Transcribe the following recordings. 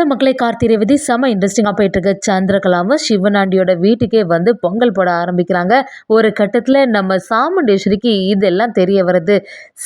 Hello மக்களை கார்த்தி விதி செம இன்ட்ரெஸ்டிங்காக போயிட்டு இருக்க சந்திரகலாவும் சிவனாண்டியோட வீட்டுக்கே வந்து பொங்கல் போட ஆரம்பிக்கிறாங்க. ஒரு கட்டத்தில் நம்ம சாமுண்டேஸ்வரிக்கு இதெல்லாம் தெரிய வருது.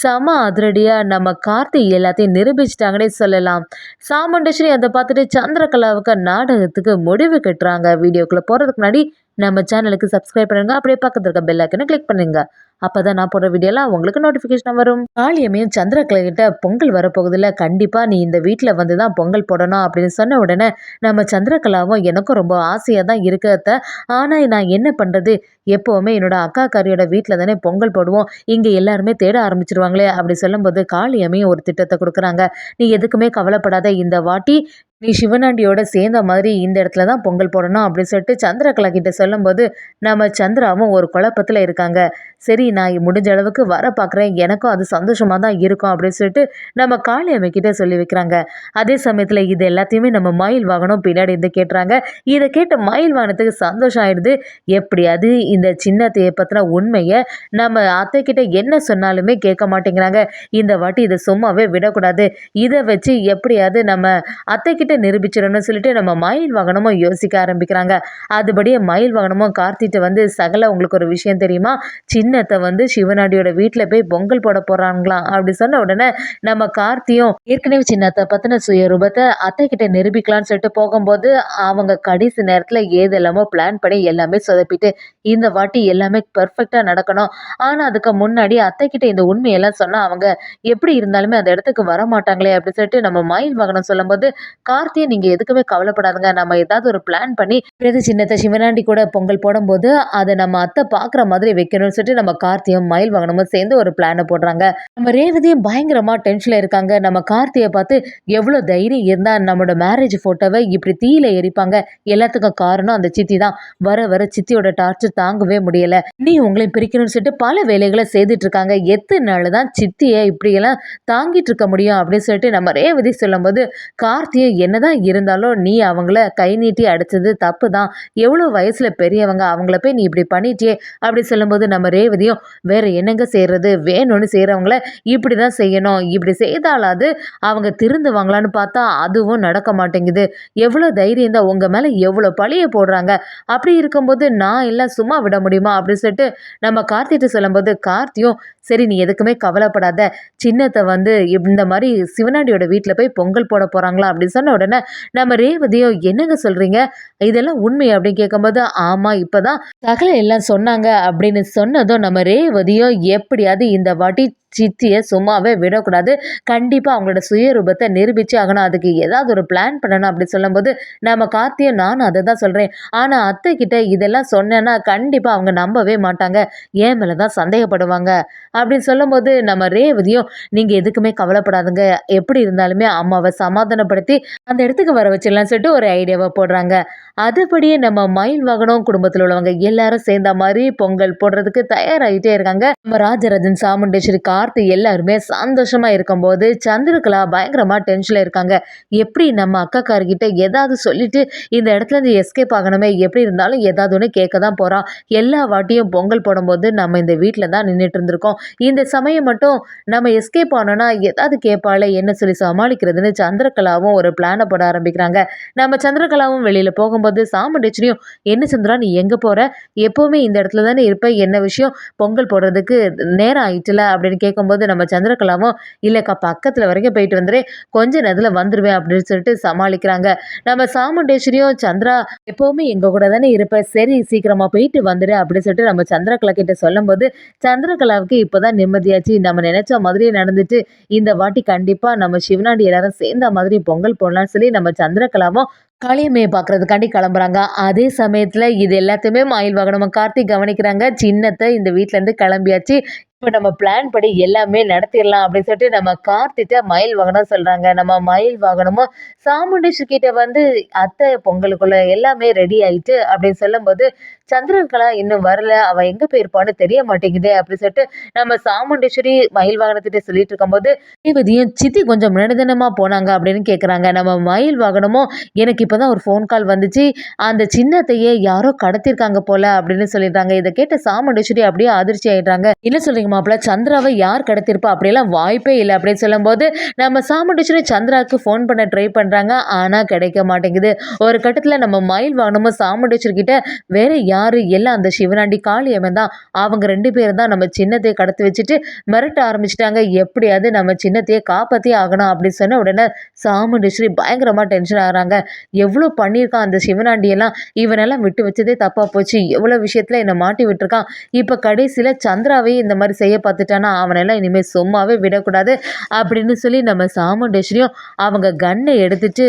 செம அதிரடியாக நம்ம கார்த்தி எல்லாத்தையும் நிரூபிச்சிட்டாங்கன்னே சொல்லலாம். சாமுண்டேஸ்வரி அதை பார்த்துட்டு சந்திரகலாவுக்கு நாடகத்துக்கு முடிவு கட்டுறாங்க. வீடியோக்குள்ளே போகிறதுக்கு முன்னாடி நம்ம சேனலுக்கு சப்ஸ்கிரைப் பண்ணுங்க. அப்படியே பக்கத்துல இருக்க பெல் ஐக்கனை கிளிக் பண்ணுங்க. அப்பதான் நான் போடுற வீடியோலாம் உங்களுக்கு நோட்டிஃபிகேஷன் வரும். காளியமையும் சந்திரகலை கிட்ட பொங்கல் வரப்போகுதில்ல. கண்டிப்பா நீ இந்த வீட்டில் வந்து தான் பொங்கல் போடணும் அப்படின்னு சொன்ன உடனே நம்ம சந்திரகலாவும் எனக்கும் ரொம்ப ஆசையாக தான் இருக்கிறத ஆனால் நான் என்ன பண்ணுறது எப்போவுமே என்னோட அக்கா காரியோட வீட்டில் தானே பொங்கல் போடுவோம். இங்கே எல்லாருமே தேட ஆரம்பிச்சிருவாங்களே அப்படி சொல்லும்போது காளியமையும் ஒரு திட்டத்தை கொடுக்குறாங்க. நீ எதுக்குமே கவலைப்படாத. இந்த வாட்டி நீ சிவனாண்டியோட சேர்ந்த மாதிரி இந்த இடத்துல தான் பொங்கல் போடணும் அப்படின்னு சொல்லிட்டு சந்திரகலா கிட்ட சொல்லும்போது நம்ம சந்திராவும் ஒரு குழப்பத்தில் இருக்காங்க. சரி நான் முடிஞ்ச அளவுக்கு வர பார்க்குறேன் எனக்கும் அது சந்தோஷமாக தான் இருக்கும் அப்படின்னு சொல்லிட்டு நம்ம காளியம்மை கிட்டே சொல்லி வைக்கிறாங்க. அதே சமயத்தில் இது எல்லாத்தையுமே நம்ம மயில் வாகனம் பின்னாடி இருந்து கேட்டுறாங்க. இதை கேட்ட மயில் வாகனத்துக்கு சந்தோஷம் ஆயிடுது. எப்படியாவது இந்த சின்னத்தையை பற்றின உண்மையை நம்ம அத்தை கிட்ட என்ன சொன்னாலுமே கேட்க மாட்டேங்கிறாங்க. இந்த வாட்டி இதை சும்மாவே விடக்கூடாது. இதை வச்சு எப்படியாவது நம்ம அத்தை கிட்ட நிரூபிச்சிடணும்னு சொல்லிட்டு நம்ம மயில் வாகனமும் யோசிக்க ஆரம்பிக்கிறாங்க. அதுபடியே மயில் வாகனமும் கார்த்திகிட்ட வந்து சகல உங்களுக்கு ஒரு விஷயம் தெரியுமா? சின்னத்தை வந்து சிவனாடியோட வீட்டில் போய் பொங்கல் போட போகிறாங்களாம் அப்படி சொன்ன உடனே நம்ம கார்த்தியும் ஏற்கனவே சின்னத்தை பற்றின சுயரூபத்தை அத்தை கிட்ட நிரூபிக்கலாம்னு சொல்லிட்டு போகும்போது அவங்க கடைசி நேரத்தில் ஏதெல்லாமோ பிளான் பண்ணி எல்லாமே சொதப்பிட்டு இந்த வாட்டி எல்லாமே பர்ஃபெக்டாக நடக்கணும். ஆனால் அதுக்கு முன்னாடி அத்தை கிட்ட இந்த உண்மையெல்லாம் சொன்னால் அவங்க எப்படி இருந்தாலுமே அந்த இடத்துக்கு வர மாட்டாங்களே அப்படின்னு சொல்லிட்டு நம்ம மயில் வாகனம் சொல்லும்போது கார்த்தியை நீங்கள் எதுக்குமே கவலைப்படாதுங்க. நம்ம ஏதாவது ஒரு பிளான் பண்ணி பிரதி சின்னத்தை சிவனாண்டி கூட பொங்கல் போடும்போது அதை நம்ம அத்தை பார்க்குற மாதிரி வைக்கணும்னு சொல்லிட்டு நம்ம கார்த்தியும் மயில் வாகனமும் சேர்ந்து ஒரு பிளானை போடுறாங்க. நம்ம ரேவதியும் பயங்கரமாக டென்ஷனில் இருக்காங்க. நம்ம கார்த்தியை பார்த்து எவ்வளோ தைரியம் இருந்தால் நம்மளோட மேரேஜ் ஃபோட்டோவை இப்படி தீயில எரிப்பாங்க. எல்லாத்துக்கும் காரணம் அந்த சித்தி தான். வர வர சித்தியோட டார்ச்சர் தாங்கவே முடியல. நீ உங்களை பிரிக்கணும்னு சொல்லிட்டு பல வேலைகளை செய்துட்டு இருக்காங்க. எத்தனை நாள் தான் சித்தியை இப்படியெல்லாம் தாங்கிட்டு இருக்க முடியும் அப்படின்னு சொல்லிட்டு நம்ம ரேவதி சொல்லும்போது கார்த்தியை என்னதான் இருந்தாலும் நீ அவங்கள கை நீட்டி அடிச்சது தப்பு தான் எவ்வளோ வயசில் பெரியவங்க அவங்கள போய் நீ இப்படி பண்ணிட்டியே அப்படி சொல்லும்போது நம்ம ரேவதியும் வேற என்னங்க செய்கிறது வேணும்னு செய்கிறவங்கள இப்படி தான் செய்யணும். இப்படி செய்தாலாவது அவங்க திருந்துவாங்களான்னு பார்த்தா அதுவும் நடக்க மாட்டேங்குது. எவ்வளோ தைரியம் தான் உங்கள் மேலே எவ்வளோ பழிய போடுறாங்க? அப்படி இருக்கும்போது நான் எல்லாம் சும்மா விட முடியுமா? அப்படின்னு சொல்லிட்டு நம்ம கார்த்திட்டு சொல்லும்போது கார்த்தியும் சரி நீ எதுக்குமே கவலைப்படாத. சின்னத்தை வந்து இந்த மாதிரி சிவனாண்டியோட வீட்டில் போய் பொங்கல் போட போகிறாங்களா அப்படின்னு சொன்ன உடனே நம்ம ரேவதியோ என்னங்க சொல்கிறீங்க இதெல்லாம் உண்மை அப்படின்னு கேட்கும்போது ஆமாம் இப்போ தான் தகலை எல்லாம் சொன்னாங்க அப்படின்னு சொன்னதும் நம்ம ரேவதியோ எப்படியாவது இந்த வாட்டி சித்தியை சும்மாவே விடக்கூடாது. கண்டிப்பாக அவங்களோட சுயரூபத்தை நிரூபித்து ஆகணும். அதுக்கு ஏதாவது ஒரு பிளான் பண்ணணும் அப்படி சொல்லும்போது நம்ம கார்த்தியும் நானும் அதை தான் சொல்கிறேன் ஆனால் அத்தை கிட்ட இதெல்லாம் சொன்னேன்னா கண்டிப்பாக அவங்க நம்பவே மாட்டாங்க. ஏன் மேலே தான் சந்தேகப்படுவாங்க. அப்படின்னு சொல்லும்போது நம்ம ரேவதியும் நீங்கள் எதுக்குமே கவலைப்படாதுங்க. எப்படி இருந்தாலுமே அம்மாவை சமாதானப்படுத்தி அந்த இடத்துக்கு வர வச்சிடலாம்னு சொல்லிட்டு ஒரு ஐடியாவை போடுறாங்க. அதுபடியே நம்ம மயில் வாகனம் குடும்பத்தில் உள்ளவங்க எல்லாரும் சேர்ந்த மாதிரி பொங்கல் போடுறதுக்கு தயாராகிட்டே இருக்காங்க. நம்ம ராஜராஜன் சாமுண்டேஸ்வரி கார்த்தி எல்லாருமே சந்தோஷமா இருக்கும்போது சந்திரகலா பயங்கரமா டென்ஷன்ல இருக்காங்க. எப்படி நம்ம அக்காக்கார்கிட்ட ஏதாவது சொல்லிட்டு இந்த இடத்துல இருந்து எஸ்கேப் ஆகணுமே? எப்படி இருந்தாலும் ஏதாவது ஒன்று கேட்க தான் போறான். எல்லா வாட்டியும் பொங்கல் போடும்போது நம்ம இந்த வீட்டில் தான் நின்றுட்டு இருந்திருக்கோம். இந்த சமயம் மட்டும் நம்ம எஸ்கேப் ஆனோம்னா ஏதாவது கேட்பாளே என்ன சொல்லி சமாளிக்கிறதுன்னு சந்திரகலாவும் ஒரு பிளானை போட ஆரம்பிக்கிறாங்க. நம்ம சந்திரகலாவும் வெளியில போகும்போது சாமுண்டேஸ்வரியும் என்ன சந்திரா நீ எங்கே போகிற எப்போவுமே இந்த இடத்துல தானே இருப்ப? என்ன விஷயம்? பொங்கல் போடுறதுக்கு நேரம் ஆயிட்டுல? அப்படின்னு கேட்கும்போது நம்ம சந்திரகலாவும் இல்லைக்கா பக்கத்தில் வரைக்கும் போயிட்டு வந்துடுறேன் கொஞ்ச நேரத்தில் வந்துடுவேன் அப்படின்னு சொல்லிட்டு சமாளிக்கிறாங்க. நம்ம சாமுண்டேஸ்வரியும் சந்திரா எப்போவுமே எங்கள் கூட தானே இருப்பேன் சரி சீக்கிரமாக போயிட்டு வந்துடு அப்படின்னு சொல்லிட்டு நம்ம சந்திரகலா கிட்ட சொல்லும்போது சந்திரகலாவுக்கு இப்போ தான் நிம்மதியாச்சு. நம்ம நினச்ச மாதிரியே நடந்துட்டு இந்த வாட்டி கண்டிப்பாக நம்ம சிவனாடி எல்லாரும் சேர்ந்த மாதிரி பொங்கல் போடலாம்னு சொல்லி நம்ம சந்திரகலாவும் காளியம்மையை பார்க்கறதுக்காண்டி கிளம்புறாங்க. அதே சமயத்தில் இது எல்லாத்தையுமே மயில் வாகனமாக கார்த்திக் கவனிக்கிறாங்க. சின்னத்தை இந்த வீட்டிலேருந்து கிளம்பியாச்சு. இப்போ நம்ம பிளான் படி எல்லாமே நடத்திடலாம் அப்படின்னு சொல்லிட்டு நம்ம கார்த்திட்ட மயில் வாகனம் சொல்கிறாங்க நம்ம மயில் வாகனமும் சாமுண்டேஸ்வரி கிட்ட வந்து அத்தை பொங்கலுக்குள்ள எல்லாமே ரெடி ஆயிட்டு அப்படின்னு சொல்லும்போது சந்திரகலா இன்னும் வரல அவ எங்க போயிருப்பான்னு தெரிய மாட்டேங்குது அப்படின்னு சொல்லிட்டு நம்ம சாமுண்டேஸ்வரி மயில் வாகனத்திட்ட சொல்லிட்டு இருக்கும்போது ரேவதியும் சித்தி கொஞ்சம் நினதினமா போனாங்க அப்படின்னு கேட்குறாங்க நம்ம மயில் வாகனமும் எனக்கு இப்போதான் ஒரு ஃபோன் கால் வந்துச்சு. அந்த சின்னத்தையே யாரோ கடத்திருக்காங்க போல அப்படின்னு சொல்லிடுறாங்க. இதை கேட்ட சாமுண்டேஸ்வரி அப்படியே அதிர்ச்சி ஆயிடுறாங்க. என்ன சொல்றீங்க மாப்பிள்ள சந்திராவை யார் கடத்திருப்பா? அப்படியெல்லாம் வாய்ப்பே இல்லை அப்படின்னு சொல்லும்போது நம்ம சாமுண்டேஸ்வரி சந்திராவுக்கு ஃபோன் பண்ண ட்ரை பண்றாங்க. ஆனா கிடைக்க மாட்டேங்குது. ஒரு கட்டத்தில் நம்ம மயில் வாகனமும் சாமுண்டேஸ்வரி கிட்ட வேற யாரு? எல்லாம் அந்த சிவனாண்டி காளியம்மன் தான். அவங்க ரெண்டு பேரும் தான் நம்ம சின்னத்தையே கடத்தி வச்சுட்டு மிரட்ட ஆரம்பிச்சிட்டாங்க. எப்படியாவது நம்ம சின்னத்தையே காப்பாற்றி ஆகணும் அப்படின்னு சொன்ன உடனே சாமுண்டேஸ்வரி பயங்கரமாக டென்ஷன் ஆகிறாங்க. எவ்வளோ பண்ணியிருக்கான் அந்த சிவனாண்டியெல்லாம்? இவனெல்லாம் விட்டு வச்சதே தப்பாக போச்சு. எவ்வளோ விஷயத்தில் என்னை மாட்டி விட்டுருக்கான். இப்போ கடைசியில் சந்திராவே இந்த மாதிரி செய்ய பார்த்துட்டானா? அவனெல்லாம் இனிமேல் சும்மாவே விடக்கூடாது அப்படின்னு சொல்லி நம்ம சாமுண்டேஸ்வரியும் அவங்க கன்னை எடுத்துட்டு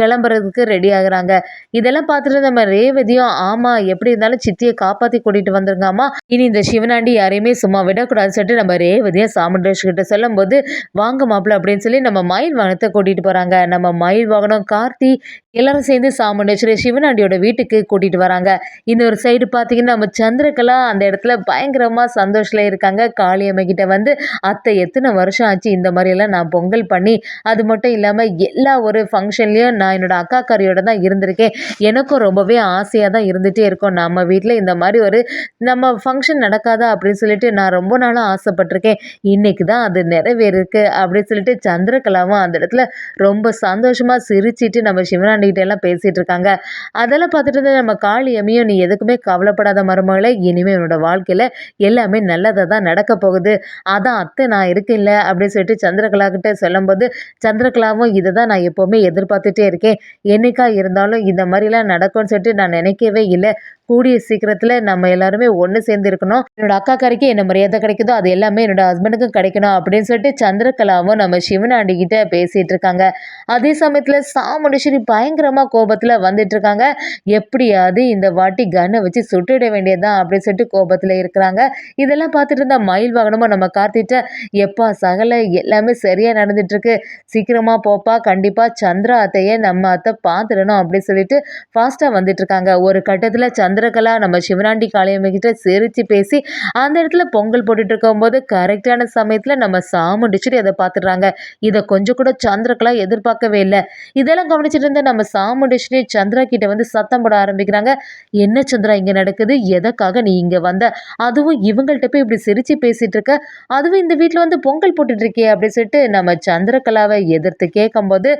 கிளம்புறதுக்கு ரெடி ஆகுறாங்க. இதெல்லாம் பார்த்துட்டு நம்ம ரேவதியும் ஆமாம் எப்படி இருந்தாலும் சித்தியை காப்பாற்றி கூட்டிகிட்டு வந்துருங்காமா இனி இந்த சிவனாண்டி யாரையுமே சும்மா விடக்கூடாதுன்னு சொல்லிட்டு நம்ம ரேவதியும் சாமுண்டேஷ் கிட்ட சொல்லும்போது வாங்க மாப்பிள்ள அப்படின்னு சொல்லி நம்ம மயில் வாகனத்தை கூட்டிகிட்டு போகிறாங்க நம்ம மயில் வாகனம் கார்த்தி எல்லாரும் சேர்ந்து சாமுண்டேஸ்வரி சிவனாண்டியோட வீட்டுக்கு கூட்டிகிட்டு வராங்க. இன்னொரு சைடு பார்த்தீங்கன்னா நம்ம சந்திரகலா அந்த இடத்துல பயங்கரமாக சந்தோஷத்தில் இருக்காங்க. காளியம்மை கிட்ட வந்து அத்தை எத்தனை வருஷம் ஆச்சு? இந்த மாதிரியெல்லாம் நான் பொங்கல் பண்ணி அது மட்டும் இல்லாமல் எல்லா ஒரு ஃபங்க்ஷன்லேயும் நான் என்னோட அக்கா கறியோட தான் இருந்திருக்கேன். எனக்கும் ரொம்பவே ஆசையாக தான் இருந்துகிட்டே இருக்கும். நம்ம வீட்டில் இந்த மாதிரி ஒரு நம்ம ஃபங்க்ஷன் நடக்காதா அப்படின்னு சொல்லிட்டு நான் ரொம்ப நாளாக ஆசைப்பட்டிருக்கேன். இன்னைக்கு தான் அது நிறைவேறிருக்கு அப்படின்னு சொல்லிட்டு சந்திரகலாவும் அந்த இடத்துல ரொம்ப சந்தோஷமாக சிரிச்சிட்டு நம்ம சிவனாண்டிகிட்ட எல்லாம் பேசிகிட்டு இருக்காங்க. அதெல்லாம் பார்த்துட்டு இருந்த நம்ம காளியம்மையும் நீ எதுக்குமே கவலைப்படாத மருமகளை இனிமேல் என்னோட வாழ்க்கையில் எல்லாமே நல்லதாக தான் நடக்க போகுது. அதான் அத்தை நான் இருக்கேன்ல அப்படின்னு சொல்லிட்டு சந்திரகலா கிட்டே சொல்லும்போது சந்திரகலாவும் இதை தான் நான் எப்போவுமே எதிர்பார்த்துட்டே இருக்கேன். என்னைக்கா இருந்தாலும் இந்த மாதிரிலாம் நடக்கும்னு சொல்லிட்டு நான் நினைக்கவே இல்லை. கூடிய சீக்கிரத்தில் நம்ம எல்லாருமே ஒன்று சேர்ந்து இருக்கணும் என்னோட அக்கா கரைக்கு என்ன மரியாதை கிடைக்குதோ அது எல்லாமே என்னோட ஹஸ்பண்டுக்கும் கிடைக்கணும் அப்படின்னு சொல்லிட்டு சந்திரகலாவும் நம்ம சிவனாண்டி கிட்ட பேசிட்டு இருக்காங்க. அதே சமயத்தில் சாமுண்டேஸ்வரி பயங்கரமாக கோபத்தில் வந்துட்டு இருக்காங்க. எப்படியாவது இந்த வாட்டி கன்னை வச்சு சுட்டுட வேண்டியதுதான் அப்படின்னு சொல்லிட்டு கோபத்தில் இருக்கிறாங்க. இதெல்லாம் பார்த்துட்டு இருந்தா மயில் வாகனமும் நம்ம கார்த்திட்ட எப்பா சகல எல்லாமே சரியாக நடந்துட்டு இருக்கு. சீக்கிரமாக போப்பா கண்டிப்பாக சந்திரா அத்தையை நம்ம அத்தை பார்த்துடணும் அப்படின்னு சொல்லிட்டு ஃபாஸ்ட்டாக வந்துட்டு இருக்காங்க. ஒரு கட்டத்தில் சந்திரகலா நம்ம சிவனாண்டி காளியம்மைகிட்ட சிரித்து பேசி அந்த இடத்துல பொங்கல் போட்டுட்டு இருக்கும்போது கரெக்டான சமயத்தில் நம்ம சாமுண்டிச்சுட்டு அதை பார்த்துடுறாங்க இதை கொஞ்சம் கூட சந்திரகலா எதிர்பார்க்கவே இல்லை. இதெல்லாம் கவனிச்சிட்டு இருந்த நம்ம சாமுண்டேஸ்வரி சந்திரா கிட்ட வந்து சத்தம் போட ஆரம்பிக்கிறாங்க. என்ன சந்திரா இங்கே நடக்குது? எதற்காக நீ இங்கே வந்த? அதுவும் இவங்கள்ட்ட போய் இப்படி சிரித்து பேசிகிட்டு இருக்க. அதுவும் இந்த வீட்டில் வந்து பொங்கல் போட்டுட்டு இருக்கே அப்படின்னு சொல்லிட்டு நம்ம சந்திரகலாவை எதிர்த்து கேட்கும்போது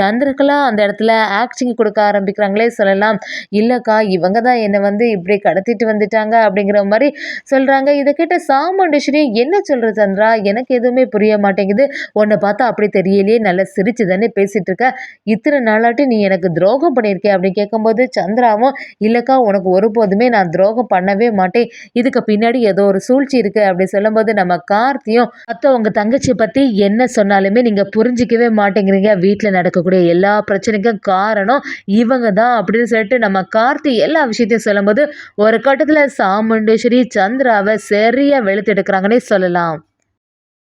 சந்திரகலா அந்த இடத்துல ஆக்டிங் கொடுக்க ஆரம்பிக்கிறாங்களே சொல்லலாம். இல்லைக்கா இவங்க தான் என்னை வந்து இப்படி கடத்திட்டு வந்துட்டாங்க அப்படிங்கிற மாதிரி சொல்கிறாங்க இதை கேட்ட சாமுண்டேஸ்வரி என்ன சொல்கிற சந்திரா? எனக்கு எதுவுமே புரிய மாட்டேங்குது. உன்னை பார்த்தா அப்படி தெரியலையே நல்லா சிரிச்சு தானே பேசிகிட்டு இருக்க இத்தனை நாளாட்டி நீ எனக்கு துரோகம் பண்ணியிருக்கே அப்படின்னு கேட்கும்போது சந்திராவும் இல்லைக்கா உனக்கு ஒருபோதுமே நான் துரோகம் பண்ணவே மாட்டேன். இதுக்கு பின்னாடி ஏதோ ஒரு சூழ்ச்சி இருக்குது அப்படி சொல்லும்போது நம்ம கார்த்தியும் அத்தை உங்கள் தங்கச்சியை பற்றி என்ன சொன்னாலுமே நீங்கள் புரிஞ்சிக்கவே மாட்டேங்கிறீங்க. வீட்டில் நடக்கக்கூடிய எல்லா பிரச்சனைக்கும் காரணம் இவங்க தான் அப்படின்னு சொல்லிட்டு நம்ம கார்த்தி எல்லா விஷயத்தையும் சொல்லும்போது ஒரு கட்டத்தில் சாமுண்டேஸ்வரி சந்திராவை சரியாக வெளுத்தெடுக்கிறாங்கன்னே சொல்லலாம்.